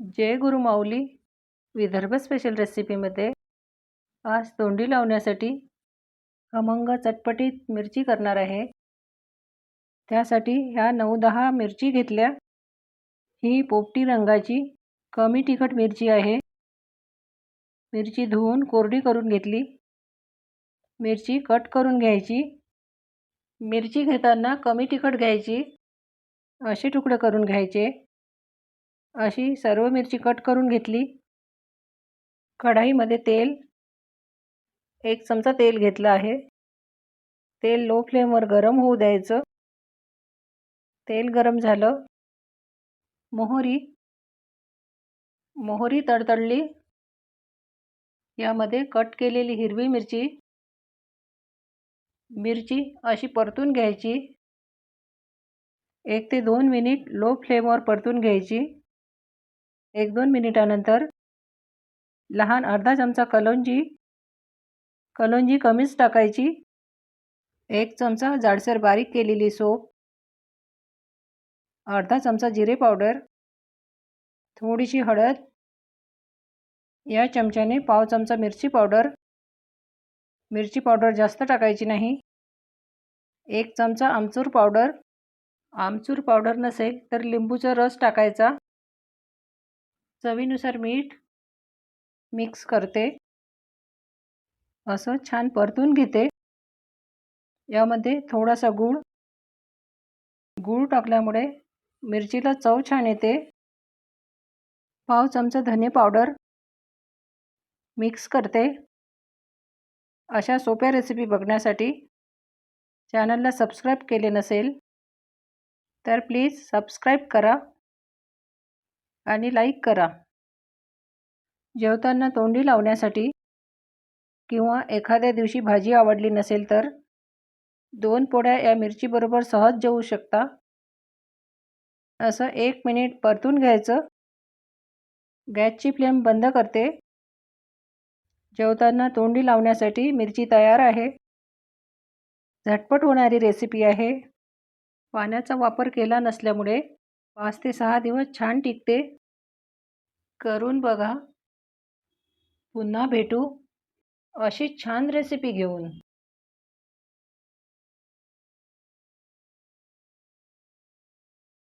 जय गुरु माऊली. Vidarbha special रेसिपीमध्ये आज तोंडी लावण्यासाठी खमंग चटपटीत मिरची करणार आहे. त्यासाठी ह्या नऊ दहा मिरची घेतल्या. ही पोपटी रंगाची कमी तिखट मिरची आहे. मिरची धुवून कोरडी करून घेतली. मिरची कट करून घ्यायची. मिरची घेताना कमी तिखट घ्यायची. असे तुकडे करून घ्यायचे. अशी सर्व मिरची कट करून घेतली. कढाईमध्ये तेल एक चमचा तेल घेतलं आहे. तेल लो फ्लेमवर गरम होऊ द्यायचं. तेल गरम झालं. मोहरी मोहरी तडतडली. यामध्ये कट केलेली हिरवी मिरची मिरची अशी परतून घ्यायची. एक ते दोन मिनिट लो फ्लेमवर परतून घ्यायची. एक दोन मिनिटानंतर लहान अर्धा चमचा कलोंजी कलोंजी कमीच टाकायची. एक चमचा जाडसर बारीक केलेली सोप अर्धा चमचा जिरे पावडर थोडीशी हळद या चमच्याने पाव चमचा मिरची पावडर. मिरची पावडर जास्त टाकायची नाही. एक चमचा आमचूर पावडर. आमचूर पावडर नसेल तर लिंबूचा रस टाकायचा. चवीनुसार मीठ मिक्स करते. असं छान परतून घेते. यामध्ये थोडासा गूळ गूळ टाकल्यामुळे मिरचीला चव छान येते. पाव चमचा धने पावडर मिक्स करते. अशा सोप्या रेसिपी बघण्यासाठी चॅनलला सबस्क्राईब केले नसेल तर प्लीज सबस्क्राईब करा. आणि लाईक करा. जेवताना तोंडी लावण्यासाठी किंवा एखाद्या दिवशी भाजी आवडली नसेल तर दोन पोळ्या या मिरचीबरोबर सहज जेवू शकता. असं एक मिनिट परतून घ्यायचं. गॅसची फ्लेम बंद करते. जेवताना तोंडी लावण्यासाठी मिरची तयार आहे. झटपट होणारी रेसिपी आहे. पाण्याचा वापर केला नसल्यामुळे पाच ते सहा दिवस छान टिकते. करून बघा. पुन्हा भेटू. अशी छान रेसिपी घेऊन.